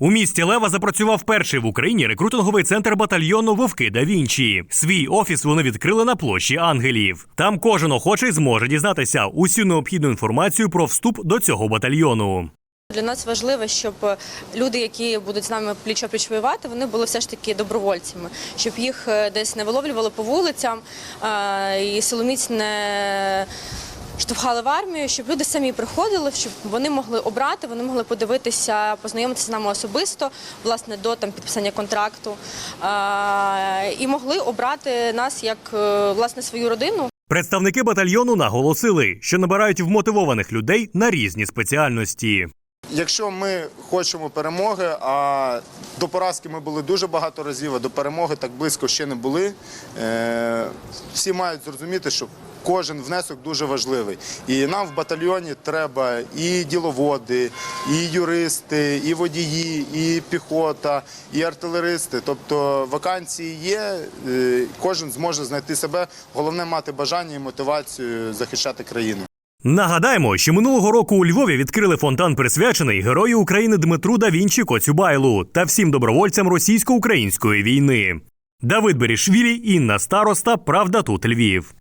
У місті Лева запрацював перший в Україні рекрутинговий центр батальйону Вовки да Вінчі. Свій офіс вони відкрили на площі ангелів. Там кожен охочий зможе дізнатися усю необхідну інформацію про вступ до цього батальйону. Для нас важливо, щоб люди, які будуть з нами пліч-опліч воювати, вони були все ж таки добровольцями, щоб їх е, десь не виловлювали по вулицям і силоміць не штовхали в армію, щоб люди самі приходили, щоб вони могли обрати, вони могли подивитися, познайомитися з нами особисто, власне, до там підписання контракту, е, і могли обрати нас як е, власне свою родину. Представники батальйону наголосили, що набирають вмотивованих людей на різні спеціальності. Якщо ми хочемо перемоги, а до поразки ми були дуже багато разів, а до перемоги так близько ще не були. е, Всі мають зрозуміти, що кожен внесок дуже важливий. І нам в батальйоні треба і діловоди, і юристи, і водії, і піхота, і артилеристи. Тобто вакансії є, е, кожен зможе знайти себе. Головне мати бажання і мотивацію захищати країну. Нагадаємо, що минулого року у Львові відкрили фонтан, присвячений герою України Дмитру да Вінчі Коцюбайлу та всім добровольцям російсько-української війни. Давид Берішвілі, Інна Староста, Правда тут Львів.